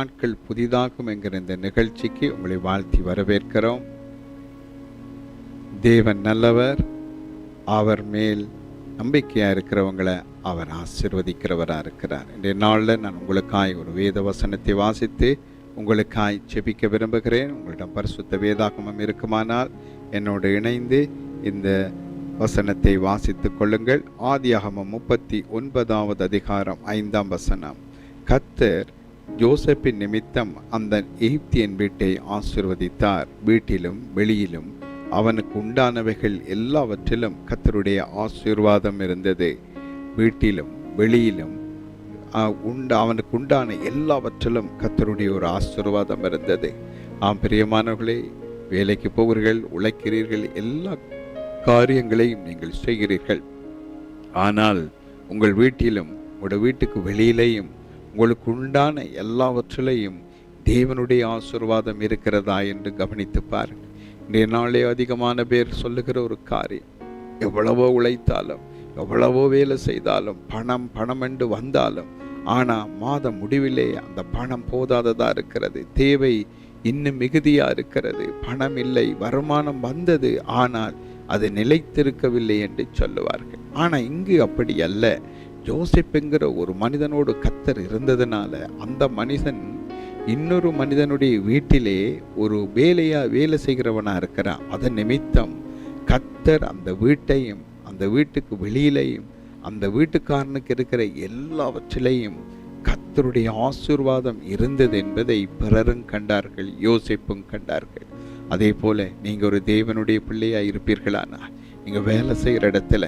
நாட்கள் புதிதாகும் என்கிற இந்த நிகழ்ச்சிக்கு உங்களை வாழ்த்தி வரவேற்கிறோம். தேவன் நல்லவர் அவர் மேல் நம்பிக்கையாக இருக்கிறவங்களை அவர் ஆசிர்வதிக்கிறவராக இருக்கிறார். இன்றைய நாளில் நான் உங்களுக்காய் ஒரு வேத வசனத்தை வாசித்து உங்களுக்காய் செபிக்க விரும்புகிறேன். உங்களிடம் பரிசுத்த வேதாகமம் இருக்குமானால் என்னோடு இணைந்து இந்த வசனத்தை வாசித்துக் கொள்ளுங்கள். ஆதியாகமம் முப்பத்தி ஒன்பதாவது அதிகாரம் ஐந்தாம் வசனம். கத்தர் ஜோசப்பின் நிமித்தம் அந்த எகிப்தியன் வீட்டை ஆசிர்வதித்தார். வீட்டிலும் வெளியிலும் அவனுக்கு உண்டானவைகள் எல்லாவற்றிலும் கத்தருடைய ஆசீர்வாதம் இருந்தது. வீட்டிலும் வெளியிலும் உண்ட அவனுக்கு உண்டான எல்லாவற்றிலும் கத்தருடைய ஒரு ஆசீர்வாதம் இருந்தது. ஆம் பிரியமானவர்களே வேலைக்கு போகிறீர்கள் உழைக்கிறீர்கள் எல்லா காரியங்களையும் நீங்கள் செய்கிறீர்கள். ஆனால் உங்கள் வீட்டிலும் உங்களுடைய வீட்டுக்கு வெளியிலேயும் உங்களுக்கு உண்டான எல்லாவற்றிலையும் தேவனுடைய ஆசீர்வாதம் இருக்கிறதா என்று கவனித்து பாருங்கள். இன்றைய நாளே அதிகமான பேர் சொல்லுகிற ஒரு காரியம் எவ்வளவோ உழைத்தாலும் எவ்வளவோ வேலை செய்தாலும் பணம் பணம் என்று வந்தாலும் ஆனால் மாத முடிவிலே அந்த பணம் போதாததாக இருக்கிறது. தேவை இன்னும் மிகுதியாக இருக்கிறது. பணம் இல்லை வருமானம் வந்தது ஆனால் அது நிலைத்திருக்கவில்லை என்று சொல்லுவார்கள். ஆனால் இங்கு அப்படி அல்ல. ஜோசிப்புங்கிற ஒரு மனிதனோடு கத்தர் இருந்ததுனால அந்த மனிதன் இன்னொரு மனிதனுடைய வீட்டிலே ஒரு வேலையாக வேலை செய்கிறவனாக இருக்கிறான். அதன் நிமித்தம் கத்தர் அந்த வீட்டையும் அந்த வீட்டுக்கு வெளியிலையும் அந்த வீட்டுக்காரனுக்கு இருக்கிற எல்லாவற்றிலையும் கத்தருடைய ஆசீர்வாதம் இருந்தது என்பதை பிறரும் கண்டார்கள் யோசிப்பும் கண்டார்கள். அதே போல் நீங்கள் ஒரு தேவனுடைய பிள்ளையாக இருப்பீர்களானால் நீங்கள் வேலை செய்கிற இடத்துல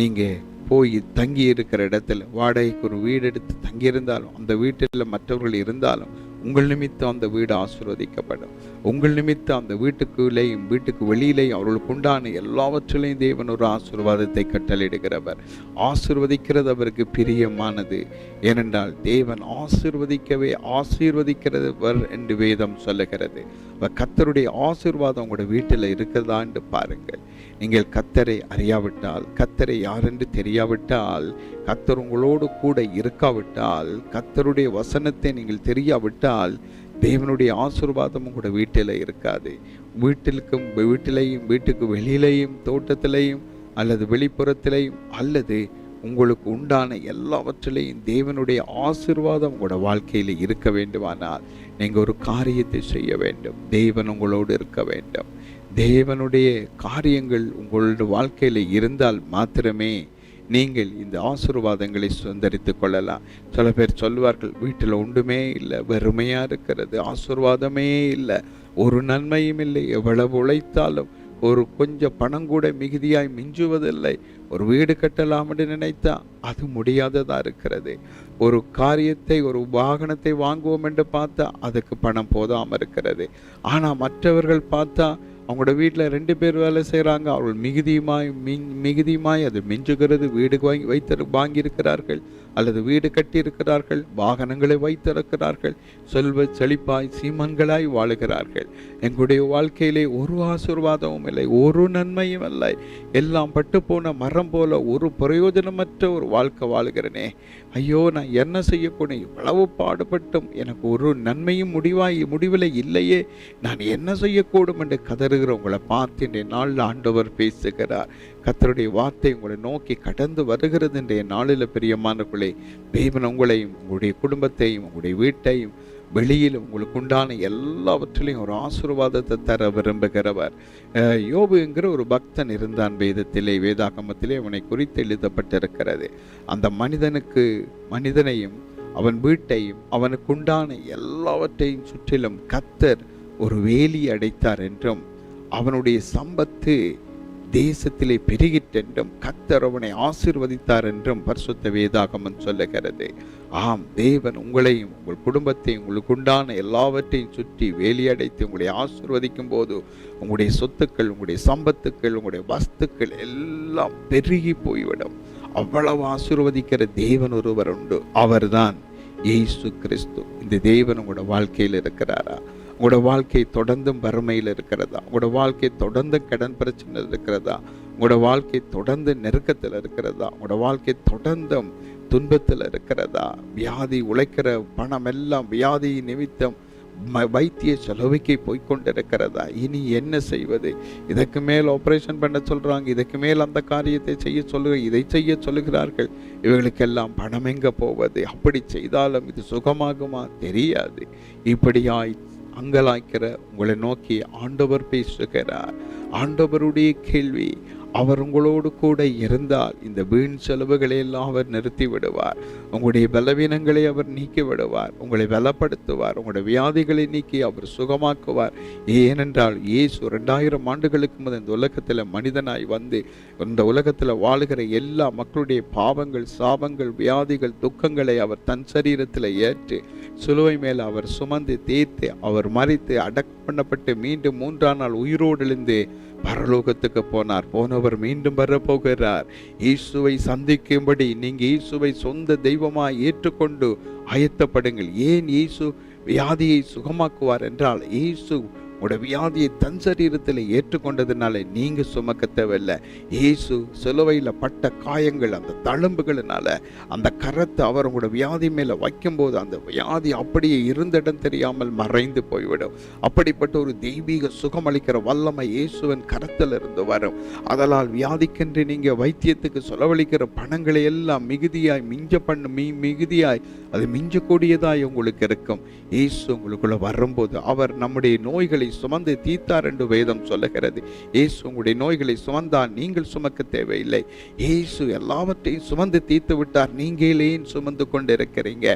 நீங்கள் போய் தங்கி இருக்கிற இடத்துல வாடகைக்கு ஒரு வீடு எடுத்து தங்கியிருந்தாலும் அந்த வீட்டில் மற்றவர்கள் இருந்தாலும் உங்கள் நிமித்தம் அந்த வீடு ஆசிர்வதிக்கப்படும். உங்கள் நிமித்தம் அந்த வீட்டுக்குள்ளேயும் வீட்டுக்கு வெளியிலேயும் அவர்களுக்கு உண்டான எல்லாவற்றிலையும் தேவன் ஒரு ஆசீர்வாதத்தை கட்டளையிடுகிறவர். ஆசிர்வதிக்கிறது அவருக்கு பிரியமானது. ஏனென்றால் தேவன் ஆசீர்வதிக்கவே ஆசீர்வதிக்கிறவர் என்று வேதம் சொல்லுகிறது. கத்தருடைய ஆசீர்வாதம் உங்களோட வீட்டில் இருக்கிறதா என்று பாருங்கள். நீங்கள் கத்தரை அறியாவிட்டால் கத்தரை யாரென்று தெரியாவிட்டால் கத்தர் உங்களோடு கூட இருக்காவிட்டால் கத்தருடைய வசனத்தை நீங்கள் தெரியாவிட்டால் தேவனுடைய ஆசீர்வாதம் கூட வீட்டில் இருக்காது. வீட்டிற்கும் வீட்டிலையும் வீட்டுக்கு வெளியிலையும் தோட்டத்திலையும் அல்லது வெளிப்புறத்திலையும் அல்லது உங்களுக்கு உண்டான எல்லாவற்றிலையும் தேவனுடைய ஆசீர்வாதம் உங்களோட வாழ்க்கையில் இருக்க வேண்டுமானால் நீங்கள் ஒரு காரியத்தை செய்ய வேண்டும். தேவன் உங்களோடு இருக்க வேண்டும். தேவனுடைய காரியங்கள் உங்களோட வாழ்க்கையில் இருந்தால் மாத்திரமே நீங்கள் இந்த ஆசீர்வாதங்களை சுதந்திரித்துக் கொள்ளலாம். சில பேர் சொல்வார்கள் வீட்டில் ஒன்றுமே இல்லை வெறுமையாக இருக்கிறது ஆசீர்வாதமே இல்லை. ஒரு நன்மையும் இல்லை எவ்வளவு உழைத்தாலும். ஒரு கொஞ்சம் பணம் கூட மிகுதியாய் மிஞ்சுவதில்லை. ஒரு வீடு கட்டலாம் என்று நினைத்தா அது முடியாததாக இருக்கிறது. ஒரு காரியத்தை ஒரு வாகனத்தை வாங்குவோம் என்று பார்த்தா அதுக்கு பணம் போதாமல் இருக்கிறது. ஆனால் மற்றவர்கள் பார்த்தா அவங்களோட வீட்டில் ரெண்டு பேர் வேலை செய்கிறாங்க. அவர்கள் மிகுதியுமாய் மின் மிகுதியுமாய் அது மிஞ்சுகிறது. வீடு வாங்கி வைத்து வாங்கியிருக்கிறார்கள். அல்லது வீடு கட்டியிருக்கிறார்கள் வாகனங்களை வைத்திருக்கிறார்கள் செல்வ செழிப்பாய் சீமன்களாய் வாழுகிறார்கள். எங்களுடைய வாழ்க்கையிலே ஒரு ஆசீர்வாதமும் இல்லை ஒரு நன்மையும் இல்லை. எல்லாம் பட்டு போன மரம் போல ஒரு பிரயோஜனமற்ற ஒரு வாழ்க்கை வாழுகிறனே. ஐயோ நான் என்ன செய்யக்கூடும்? இவ்வளவு பாடுபட்டும். எனக்கு ஒரு நன்மையும் முடிவாய் முடிவில் இல்லையே. நான் என்ன செய்யக்கூடும் என்று கதறுகிற உங்களை பார்த்து நாளில் ஆண்டவர் பேசுகிறார். கத்தருடைய வார்த்தை உங்களை நோக்கி கடந்து வருகிறது என்ற நாளில் பிரியமானவர்களே. தேவன் உங்களையும் உங்களுடைய குடும்பத்தையும் உங்களுடைய வீட்டையும் வெளியில் உங்களுக்கு உண்டான எல்லாவற்றிலையும் ஒரு ஆசீர்வாதத்தை தர விரும்புகிறவர். யோபுங்கிற யோபு என்கிற ஒரு பக்தன் இருந்தான் வேதத்திலே வேதாகமத்திலே அவனை குறித்து எழுதப்பட்டிருக்கிறது. அந்த மனிதனுக்கு மனிதனையும் அவன் வீட்டையும் அவனுக்கு உண்டான எல்லாவற்றையும் சுற்றிலும் கத்தர் ஒரு வேலி அடைத்தார் என்றும் அவனுடைய சம்பத்து தேசத்திலே பெருகிற்றென்றும் கத்தர் அவனை என்றும் பரிசுத்த வேதாகமன் சொல்லுகிறது. ஆம் தேவன் உங்களையும் உங்கள் குடும்பத்தையும் உங்களுக்கு உண்டான எல்லாவற்றையும் சுற்றி வேலியடைத்து உங்களை ஆசிர்வதிக்கும் போது உங்களுடைய சொத்துக்கள் உங்களுடைய சம்பத்துக்கள் உங்களுடைய வஸ்துக்கள் எல்லாம் பெருகி போய்விடும். அவ்வளவு ஆசிர்வதிக்கிற தேவன் ஒருவர் உண்டு. அவர்தான் இயேசு கிறிஸ்து. இந்த தேவன் உங்களோட வாழ்க்கையில் இருக்கிறாரா? உங்களோட வாழ்க்கை தொடர்ந்தும் வறுமையில் இருக்கிறதா? உங்களோட வாழ்க்கை தொடர்ந்து கடன் பிரச்சனை இருக்கிறதா? உங்களோட வாழ்க்கை தொடர்ந்து நெருக்கத்தில் இருக்கிறதா? உங்களோட வாழ்க்கை தொடர்ந்தும் துன்பத்தில் இருக்கிறதா? வியாதி உழைக்கிற பணம் எல்லாம் வியாதி நிமித்தம் வைத்திய செலவுக்கு போய்கொண்டிருக்கிறதா இனி என்ன செய்வது? இதற்கு மேல் ஆபரேஷன் பண்ண சொல்கிறாங்க இதற்கு மேல் அந்த காரியத்தை செய்ய சொல்லுக இதை செய்ய சொல்லுகிறார்கள். இவர்களுக்கெல்லாம் பணம் எங்கே போவது? அப்படி செய்தாலும் இது சுகமாகுமா? தெரியாது. இப்படியாய் அங்கலாய்க்கிற உங்களை நோக்கி ஆண்டவர் பேசுகிறார். ஆண்டவருடைய கேள்வி அவர் உங்களோடு கூட இருந்தால் இந்த வீண் செலவுகளை எல்லாம் அவர் நிறுத்தி விடுவார் உங்களுடைய பலவீனங்களை அவர் நீக்கி விடுவார் உங்களை பலப்படுத்துவார். உங்களுடைய வியாதிகளை நீக்கி அவர் சுகமாக்குவார். ஏனென்றால் இயேசு ரெண்டாயிரம் ஆண்டுகளுக்கு முதல் இந்த உலகத்தில் மனிதனாய் வந்து இந்த உலகத்தில் வாழுகிற எல்லா மக்களுடைய பாவங்கள் சாபங்கள் வியாதிகள் துக்கங்களை அவர் தன் சரீரத்தில் ஏற்று சிலுவை மேல் அவர் சுமந்து தீர்த்து அவர் மறித்து அடக்கம் பண்ணப்பட்டு மீண்டும் மூன்றாம் நாள் உயிரோடு எழுந்து பரலோகத்துக்கு போனார். போனவர் மீண்டும் வரப்போகிறார். இயேசுவை சந்திக்கும்படி நீங்கள் இயேசுவை சொந்த தெய்வ தெய்வமாய் ஏற்றுக்கொண்டு ஆயத்தப்படுங்கள் ஏன் இயேசு வியாதியை சுகமாக்குவார் என்றால் இயேசு உங்களோட வியாதியை தன் சரீரத்தில் ஏற்றுக்கொண்டதுனால நீங்கள் சுமக்க தேவையில்லை. இயேசு சிலுவையில் பட்ட காயங்கள் அந்த தழும்புகளினால அந்த கரத்தை அவர் உங்களோட வியாதி மேலே வைக்கும்போது அந்த வியாதி அப்படியே இருந்த இடம் தெரியாமல் மறைந்து போய்விடும். அப்படிப்பட்ட ஒரு தெய்வீக சுகமளிக்கிற வல்லமை இயேசுவின் கரத்தில் இருந்து வரும். அதனால் வியாதிக்கென்று நீங்கள் வைத்தியத்துக்கு செலவழிக்கிற பணங்களை எல்லாம் மிகுதியாய் மிஞ்ச பண்ண மீ மிகுதியாய் அது மிஞ்சக்கூடியதாய் உங்களுக்கு இருக்கும். இயேசு உங்களுக்குள்ள வரும்போது அவர் நம்முடைய நோய்களை சுமந்து தீர்த்தார் என்று வேதம் சொல்லுகிறது. இயேசு உங்களுடைய நோய்களை சுமந்தால் நீங்கள் சுமக்க தேவையில்லை. இயேசு எல்லாவற்றையும் சுமந்து தீர்த்து விட்டார். நீங்களே சுமந்து கொண்டு இருக்கிறீங்க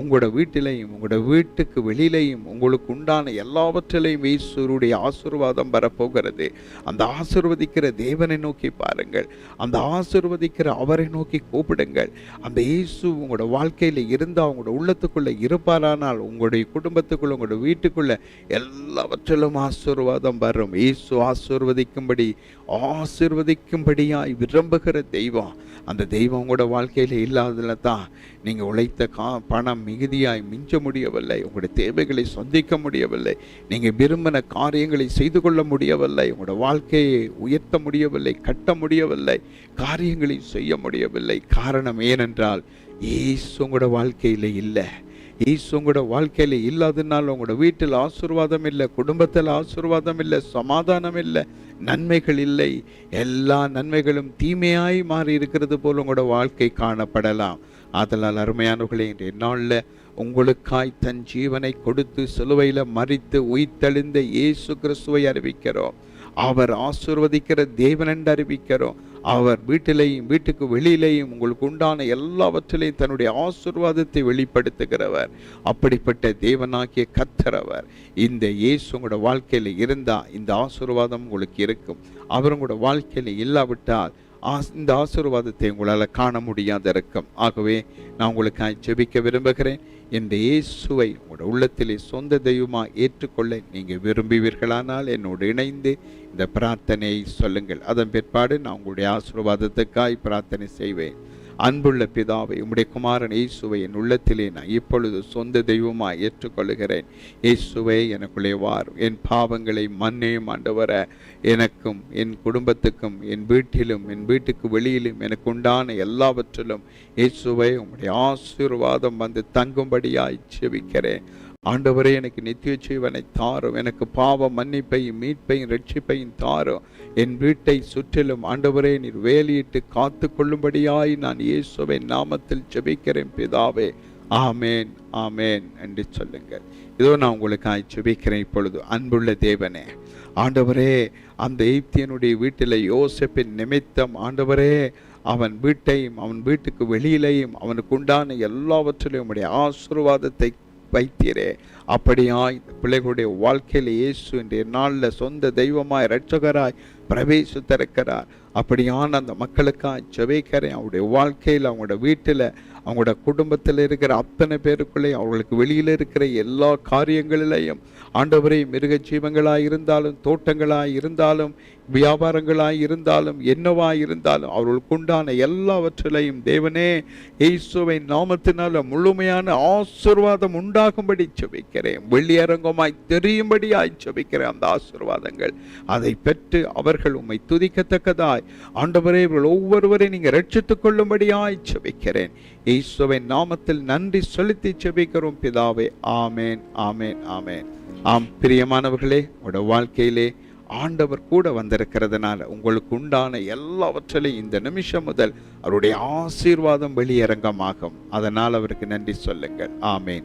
உங்களோட வீட்டிலையும் உங்களோட வீட்டுக்கு வெளியிலையும் உங்களுக்கு உண்டான எல்லாவற்றிலையும் இயேசுடைய ஆசீர்வாதம் வரப்போகிறது. அந்த ஆசிர்வதிக்கிற தேவனை நோக்கி பாருங்கள். அந்த ஆசிர்வதிக்கிற அவரை நோக்கி கூப்பிடுங்கள். அந்த இயேசு உங்களோட வாழ்க்கையில இருந்தால் உங்களோட உள்ளத்துக்குள்ளே இருப்பாரானால் உங்களுடைய குடும்பத்துக்குள்ள உங்களோட வீட்டுக்குள்ள எல்லாவற்றிலும் ஆசீர்வாதம் வரும். இயேசு ஆசீர்வதிக்கும்படி ஆசீர்வதிக்கும்படியாய் விரும்புகிற தெய்வம். அந்த தெய்வம் உங்களோட வாழ்க்கையில் இல்லாததில் தான் நீங்கள் உழைத்த கா பணம் மிகுதியாய் மிஞ்ச முடியவில்லை. உங்களுடைய தேவைகளை சந்திக்க முடியவில்லை. நீங்கள் விரும்பின காரியங்களை செய்து கொள்ள முடியவில்லை. உங்களோட வாழ்க்கையை உயர்த்த முடியவில்லை கட்ட முடியவில்லை காரியங்களை செய்ய முடியவில்லை. காரணம் ஏனென்றால் ஏசு உங்களோட வாழ்க்கையில் இல்லை. இயேசு உங்களோட வாழ்க்கையில் இல்லாததுனால உங்களோட வீட்டில் ஆசீர்வாதம் இல்லை குடும்பத்தில் ஆசீர்வாதம் இல்லை சமாதானம் இல்லை நன்மைகள் இல்லை. எல்லா நன்மைகளும் தீமையாய் மாறி இருக்கிறது போல் உங்களோட வாழ்க்கை காணப்படலாம். அதனால் அருமையானவர்களே இன்றைய நாளில் உங்களுக்காய் தன் ஜீவனை கொடுத்து சிலுவையில் மறித்து உயிர்த்தெழுந்த இயேசு கிறிஸ்துவை அறிவிக்கிறோம். அவர் ஆசிர்வதிக்கிற தேவன் என்று அறிவிக்கிறோம். அவர் வீட்டிலேயும் வீட்டுக்கு வெளியிலேயும் உங்களுக்கு உண்டான எல்லாவற்றிலையும் தன்னுடைய ஆசீர்வாதத்தை வெளிப்படுத்துகிறவர். அப்படிப்பட்ட தேவனாகிய கத்தரவர் இந்த இயேசு உங்களோட வாழ்க்கையில் இருந்தால் இந்த ஆசீர்வாதம் உங்களுக்கு இருக்கும். அவர் உங்களோட வாழ்க்கையில் இல்லாவிட்டால் ஆஸ்- இந்த ஆசீர்வாதத்தை உங்களால் காண முடியாத இருக்கும். ஆகவே நான் உங்களுக்காக ஜெபிக்க விரும்புகிறேன். இந்த இயேசுவை உங்களோட உள்ளத்திலே சொந்த தெய்வமாக ஏற்றுக்கொள்ள நீங்கள் விரும்புவீர்களானால் என்னோடு இணைந்து இந்த பிரார்த்தனையை சொல்லுங்கள். அதன் பிற்பாடு நான் உங்களுடைய ஆசீர்வாதத்துக்காய் பிரார்த்தனை செய்வேன். அன்புள்ள பிதாவை உம்முடைய குமாரன் இயேசுவை என் உள்ளத்திலே நான் இப்பொழுது சொந்த தெய்வமாய் ஏற்றுக்கொள்கிறேன் இயேசுவை எனக்குள்ளே வார் என் பாவங்களை மன்னியும் ஆண்டவர. எனக்கும் என் குடும்பத்துக்கும் என் வீட்டிலும் என் வீட்டுக்கு வெளியிலும் எனக்கு உண்டான எல்லாவற்றிலும் இயேசுவை உம்முடைய ஆசீர்வாதம் வந்து தங்கும்படியாய் செபிக்கிறேன் ஆண்டவரே எனக்கு நித்திய ஜீவனை தாரும். எனக்கு பாவ மன்னிப்பையும் மீட்பையும் ரட்சிப்பையும் தாரும். என் வீட்டை சுற்றிலும் ஆண்டவரே நீர் வேலியிட்டு காத்து கொள்ளும்படியாய் நான் இயேசுவின் நாமத்தில் ஜெபிக்கிறேன் பிதாவே. ஆமேன் ஆமேன் என்று சொல்லுங்கள். இதோ நான் உங்களுக்காய் ஜெபிக்கிறேன் இப்பொழுது. அன்புள்ள தேவனே ஆண்டவரே அந்த எய்ப்தியனுடைய வீட்டில் யோசிப்பின் நிமித்தம் ஆண்டவரே அவன் வீட்டையும் அவன் வீட்டுக்கு வெளியிலையும் அவனுக்கு உண்டான எல்லாவற்றிலும் உடைய ஆசீர்வாதத்தை வைத்தீரே. அப்படியாய் இந்த பிள்ளைகளுடைய வாழ்க்கையில் இயேசு இன்றைய நாளில் சொந்த தெய்வமாய் இரட்சகராய் பிரவேசித்திருக்கிறார். அப்படியான அந்த மக்களுக்காய் ஜெபிக்கிறேன். அவருடைய வாழ்க்கையில் அவங்களோட வீட்டில் அவங்களோட குடும்பத்தில் இருக்கிற அத்தனை பேருக்குள்ளேயும் அவங்களுக்கு வெளியில் இருக்கிற எல்லா காரியங்களிலையும் ஆண்டவரே மிருக ஜீவங்களாக இருந்தாலும் தோட்டங்களாக இருந்தாலும் வியாபாரங்களாக இருந்தாலும் என்னவாக இருந்தாலும் அவர்களுக்கு உண்டான எல்லாவற்றிலையும் தேவனே இயேசுவின் நாமத்தினால முழுமையான ஆசீர்வாதம் உண்டாகும்படி ஜெபிக்கிறேன். வெள்ளியரங்கமாய் தெரியும்படியாய் ஜெபிக்கிறேன் அந்த ஆசீர்வாதங்கள். அதை பெற்று அவர்கள் அவர்கள் உம்மை துதிக்கத்தக்கதாய் ஆண்டவரே இவர்கள் ஒவ்வொருவரையும் நீங்க ரட்சித்துக் கொள்ளும்படியாய் செபிக்கிறேன். ஈஸ்வவின் நாமத்தில் நன்றி செலுத்தி செபிக்கிறோம் பிதாவே. ஆமேன் ஆமேன் ஆமேன். ஆம் பிரியமானவர்களே உட வாழ்க்கையிலே ஆண்டவர் கூட வந்திருக்கிறதுனால உங்களுக்கு உண்டான எல்லாவற்றிலையும் இந்த நிமிஷம் முதல் அவருடைய ஆசீர்வாதம் வெளியரங்கமாகும். அதனால் அவருக்கு நன்றி சொல்லுங்கள். ஆமேன்.